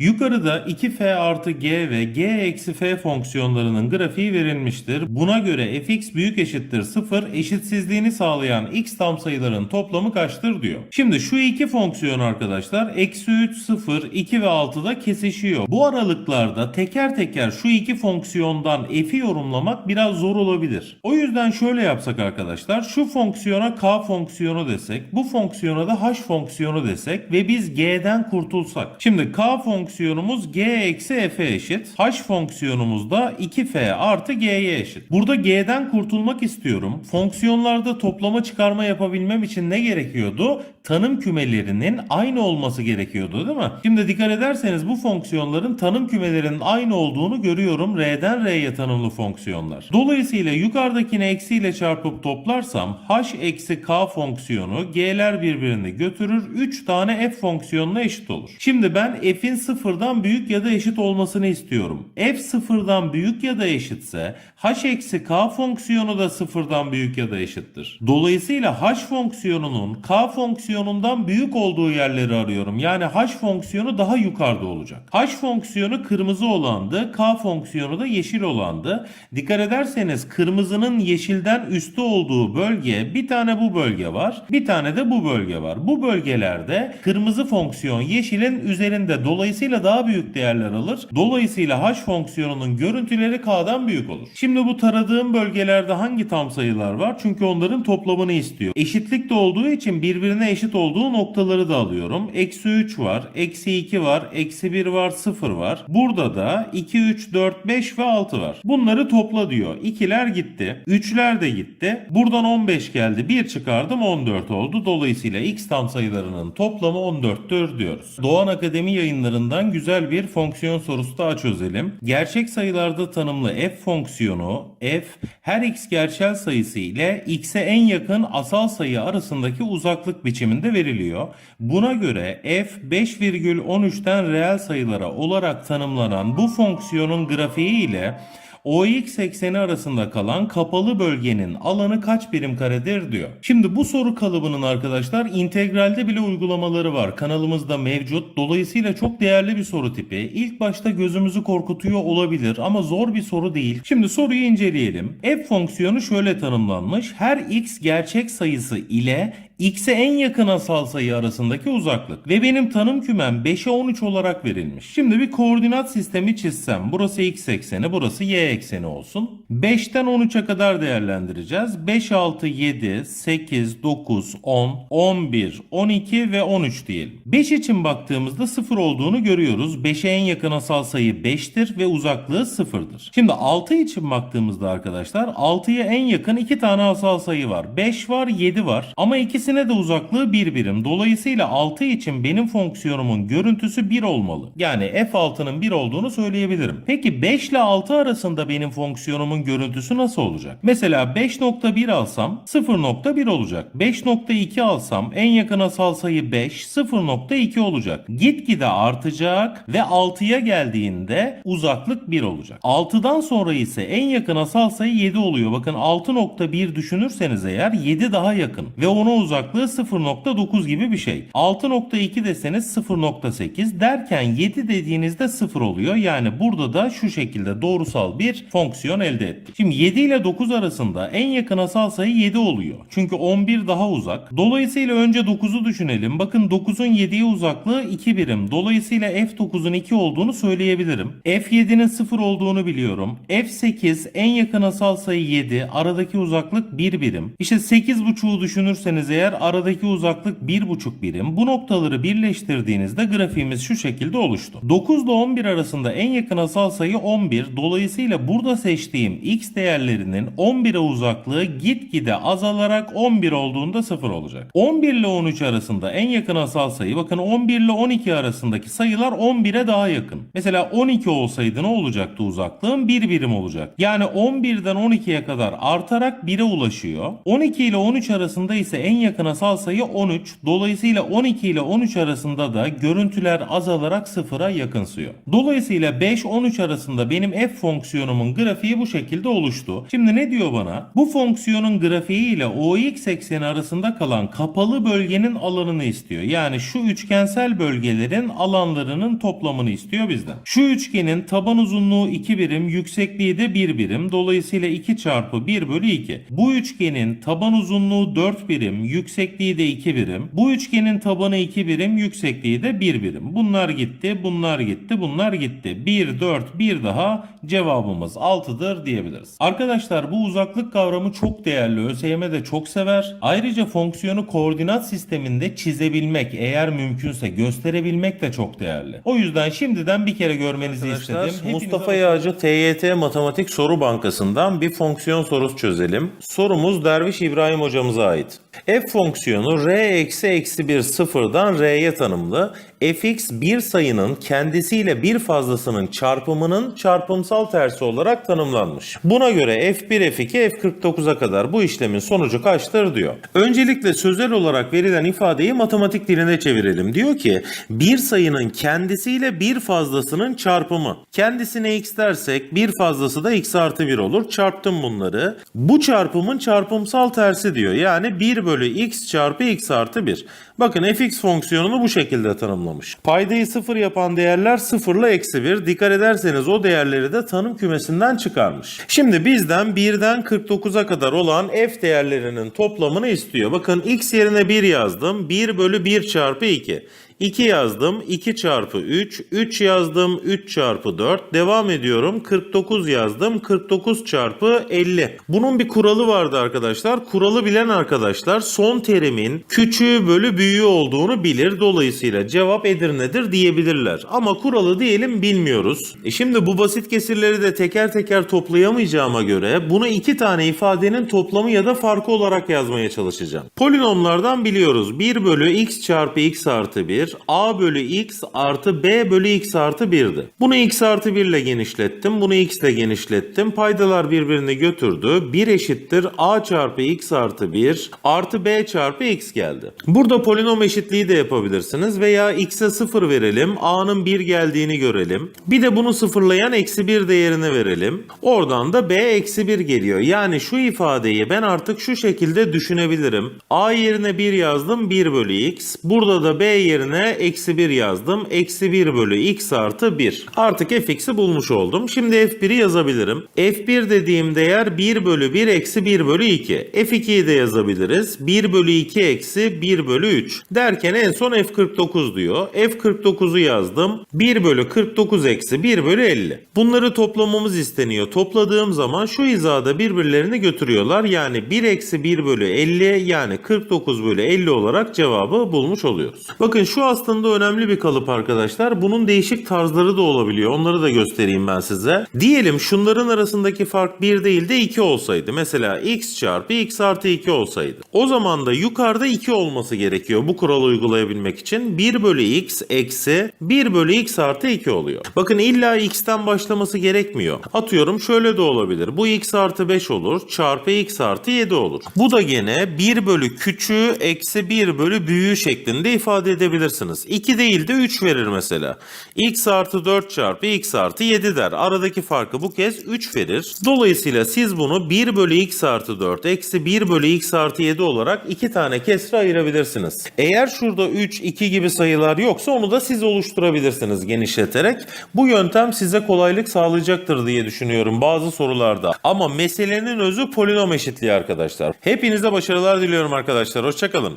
Yukarıda 2f artı g ve g eksi f fonksiyonlarının grafiği verilmiştir. Buna göre fx büyük eşittir 0 eşitsizliğini sağlayan x tam sayıların toplamı kaçtır diyor. Şimdi şu iki fonksiyon arkadaşlar eksi 3, 0, 2 ve 6'da kesişiyor. Bu aralıklarda teker teker şu iki fonksiyondan f'i yorumlamak biraz zor olabilir. O yüzden şöyle yapsak arkadaşlar şu fonksiyona k fonksiyonu desek bu fonksiyona da h fonksiyonu desek ve biz g'den kurtulsak. Şimdi k fonksiyonumuz g eksi f'e eşit. h fonksiyonumuz da 2f artı g'ye eşit. Burada g'den kurtulmak istiyorum. Fonksiyonlarda toplama çıkarma yapabilmem için ne gerekiyordu? Tanım kümelerinin aynı olması gerekiyordu değil mi? Şimdi dikkat ederseniz bu fonksiyonların tanım kümelerinin aynı olduğunu görüyorum. R'den R'ye tanımlı fonksiyonlar. Dolayısıyla yukarıdakini eksiyle çarpıp toplarsam h eksi k fonksiyonu g'ler birbirini götürür. 3 tane f fonksiyonuna eşit olur. Şimdi ben f'in sıfırdan büyük ya da eşit olmasını istiyorum. f sıfırdan büyük ya da eşitse h eksi k fonksiyonu da sıfırdan büyük ya da eşittir. Dolayısıyla h fonksiyonunun k fonksiyonundan büyük olduğu yerleri arıyorum. Yani h fonksiyonu daha yukarıda olacak. h fonksiyonu kırmızı olandı, k fonksiyonu da yeşil olandı. Dikkat ederseniz kırmızının yeşilden üstü olduğu bölge bir tane bu bölge var, bir tane de bu bölge var. Bu bölgelerde kırmızı fonksiyon yeşilin üzerinde dolayısıyla daha büyük değerler alır. Dolayısıyla h fonksiyonunun görüntüleri k'dan büyük olur. Şimdi bu taradığım bölgelerde hangi tam sayılar var? Çünkü onların toplamını istiyor. Eşitlik de olduğu için birbirine eşit olduğu noktaları da alıyorum. Eksi 3 var, eksi 2 var, eksi 1 var, 0 var. Burada da 2, 3, 4, 5 ve 6 var. Bunları topla diyor. 2'ler gitti. 3'ler de gitti. Buradan 15 geldi. 1 çıkardım 14 oldu. Dolayısıyla x tam sayılarının toplamı 14'tür diyoruz. Doğan Akademi yayınlarından güzel bir fonksiyon sorusu daha çözelim. Gerçek sayılarda tanımlı f fonksiyonu f her x gerçel sayısı ile x'e en yakın asal sayı arasındaki uzaklık biçiminde veriliyor. Buna göre f 5,13'ten reel sayılara olarak tanımlanan bu fonksiyonun grafiği ile OX ekseni arasında kalan kapalı bölgenin alanı kaç birim karedir diyor. Şimdi bu soru kalıbının arkadaşlar integralde bile uygulamaları var. Kanalımızda mevcut. Dolayısıyla çok değerli bir soru tipi. İlk başta gözümüzü korkutuyor olabilir ama zor bir soru değil. Şimdi soruyu inceleyelim. F fonksiyonu şöyle tanımlanmış. Her x gerçek sayısı ile x'e en yakın asal sayı arasındaki uzaklık ve benim tanım kümem 5'e 13 olarak verilmiş. Şimdi bir koordinat sistemi çizsem burası x ekseni burası y ekseni olsun. 5'ten 13'e kadar değerlendireceğiz. 5, 6, 7, 8, 9, 10, 11, 12 ve 13 diyelim. 5 için baktığımızda 0 olduğunu görüyoruz. 5'e en yakın asal sayı 5'tir ve uzaklığı 0'dır. Şimdi 6 için baktığımızda arkadaşlar 6'ya en yakın 2 tane asal sayı var. 5 var 7 var ama ikisine de uzaklığı 1 birim. Dolayısıyla 6 için benim fonksiyonumun görüntüsü 1 olmalı. Yani f6'nın 1 olduğunu söyleyebilirim. Peki 5 ile 6 arasında benim fonksiyonumun görüntüsü nasıl olacak? Mesela 5.1 alsam 0.1 olacak. 5.2 alsam en yakın asal sayı 5 0.2 olacak. Gitgide artacak ve 6'ya geldiğinde uzaklık 1 olacak. 6'dan sonra ise en yakın asal sayı 7 oluyor. Bakın 6.1 düşünürseniz eğer 7 daha yakın ve ona uzaklığı 0.9 gibi bir şey. 6.2 deseniz 0.8 derken 7 dediğinizde 0 oluyor. Yani burada da şu şekilde doğrusal bir fonksiyon elde ettik. Şimdi 7 ile 9 arasında en yakın asal sayı 7 oluyor. Çünkü 11 daha uzak. Dolayısıyla önce 9'u düşünelim. Bakın 9'un 7'ye uzaklığı 2 birim. Dolayısıyla F9'un 2 olduğunu söyleyebilirim. F7'nin 0 olduğunu biliyorum. F8 en yakın asal sayı 7. Aradaki uzaklık 1 birim. İşte 8.5'u düşünürseniz eğer aradaki uzaklık 1.5 birim. Bu noktaları birleştirdiğinizde grafiğimiz şu şekilde oluştu. 9 ile 11 arasında en yakın asal sayı 11. Dolayısıyla burada seçtiğim x değerlerinin 11'e uzaklığı gitgide azalarak 11 olduğunda 0 olacak. 11 ile 13 arasında en yakın asal sayı bakın 11 ile 12 arasındaki sayılar 11'e daha yakın. Mesela 12 olsaydı ne olacaktı uzaklığım? 1 birim olacak. Yani 11'den 12'ye kadar artarak 1'e ulaşıyor. 12 ile 13 arasında ise en yakın asal sayı 13. Dolayısıyla 12 ile 13 arasında da görüntüler azalarak sıfıra yakınsıyor. Dolayısıyla 5-13 arasında benim f fonksiyonu fonksiyonumun grafiği bu şekilde oluştu. Şimdi ne diyor bana? Bu fonksiyonun grafiği ile OX ekseni arasında kalan kapalı bölgenin alanını istiyor. Yani şu üçgensel bölgelerin alanlarının toplamını istiyor bizden. Şu üçgenin taban uzunluğu 2 birim, yüksekliği de 1 birim. Dolayısıyla 2 çarpı 1 bölü 2. Bu üçgenin taban uzunluğu 4 birim, yüksekliği de 2 birim. Bu üçgenin tabanı 2 birim, yüksekliği de 1 birim. Bunlar gitti, bunlar gitti, bunlar gitti. 1, 4, 1 daha cevabımız 6'dır diyebiliriz. Arkadaşlar bu uzaklık kavramı çok değerli. ÖSYM de çok sever. Ayrıca fonksiyonu koordinat sisteminde çizebilmek, eğer mümkünse gösterebilmek de çok değerli. O yüzden şimdiden bir kere görmenizi istedim. Mustafa Yağcı TYT Matematik Soru Bankası'ndan bir fonksiyon sorusu çözelim. Sorumuz Derviş İbrahim hocamıza ait. F fonksiyonu r eksi eksi 1 sıfırdan r'ye tanımlı. fx bir sayının kendisiyle bir fazlasının çarpımının çarpımsal tersi olarak tanımlanmış. Buna göre f1, f2, f49'a kadar bu işlemin sonucu kaçtır diyor. Öncelikle sözel olarak verilen ifadeyi matematik diline çevirelim. Diyor ki bir sayının kendisiyle bir fazlasının çarpımı. Kendisine x dersek bir fazlası da x artı 1 olur. Çarptım bunları. Bu çarpımın çarpımsal tersi diyor. Yani 1 bölü x çarpı x artı 1. Bakın fx fonksiyonunu bu şekilde tanımlamış. Paydayı sıfır yapan değerler sıfırla eksi 1. Dikkat ederseniz o değerleri de tanım kümesinden çıkarmış. Şimdi bizden 1'den 49'a kadar olan f değerlerinin toplamını istiyor. Bakın x yerine 1 yazdım. 1 bölü 1 çarpı 2. 2 yazdım 2 çarpı 3, 3 yazdım 3 çarpı 4, devam ediyorum 49 yazdım 49 çarpı 50. Bunun bir kuralı vardı arkadaşlar. Kuralı bilen arkadaşlar son terimin küçüğü bölü büyüğü olduğunu bilir. Dolayısıyla cevap Edirne'dir diyebilirler. Ama kuralı diyelim bilmiyoruz. E şimdi bu basit kesirleri de teker teker toplayamayacağıma göre bunu iki tane ifadenin toplamı ya da farkı olarak yazmaya çalışacağım. Polinomlardan biliyoruz 1 bölü x çarpı x artı 1 a bölü x artı b bölü x artı 1'di. Bunu x artı 1 ile genişlettim. Bunu x ile genişlettim. Paydalar birbirini götürdü. 1 eşittir a çarpı x artı 1 artı b çarpı x geldi. Burada polinom eşitliği de yapabilirsiniz veya x'e 0 verelim. a'nın 1 geldiğini görelim. Bir de bunu sıfırlayan eksi 1 değerini verelim. Oradan da b eksi 1 geliyor. Yani şu ifadeyi ben artık şu şekilde düşünebilirim. a yerine 1 yazdım 1 bölü x. Burada da b yerine eksi 1 yazdım. Eksi 1 bölü x artı 1. Artık fx'i bulmuş oldum. Şimdi f1'i yazabilirim. f1 dediğim değer 1 bölü 1 eksi 1 bölü 2. f2'yi de yazabiliriz. 1 bölü 2 eksi 1 bölü 3. Derken en son f49 diyor. f49'u yazdım. 1 bölü 49 eksi 1 bölü 50. Bunları toplamamız isteniyor. Topladığım zaman şu hizada birbirlerini götürüyorlar. Yani 1 eksi 1 bölü 50 yani 49 bölü 50 olarak cevabı bulmuş oluyoruz. Bakın şu aslında önemli bir kalıp arkadaşlar. Bunun değişik tarzları da olabiliyor. Onları da göstereyim ben size. Diyelim şunların arasındaki fark 1 değil de 2 olsaydı. Mesela x çarpı x artı 2 olsaydı. O zaman da yukarıda 2 olması gerekiyor bu kuralı uygulayabilmek için. 1 bölü x eksi 1 bölü x artı 2 oluyor. Bakın illa x'ten başlaması gerekmiyor. Atıyorum şöyle de olabilir. Bu x artı 5 olur. Çarpı x artı 7 olur. Bu da gene 1 bölü küçüğü eksi 1 bölü büyüğü şeklinde ifade edebilirsiniz. 2 değil de 3 verir mesela. x artı 4 çarpı x artı 7 der. Aradaki farkı bu kez 3 verir. Dolayısıyla siz bunu 1 bölü x artı 4 eksi 1 bölü x artı 7 olarak iki tane kesre ayırabilirsiniz. Eğer şurada 3, 2 gibi sayılar yoksa onu da siz oluşturabilirsiniz genişleterek. Bu yöntem size kolaylık sağlayacaktır diye düşünüyorum bazı sorularda. Ama meselenin özü polinom eşitliği arkadaşlar. Hepinize başarılar diliyorum arkadaşlar. Hoşçakalın.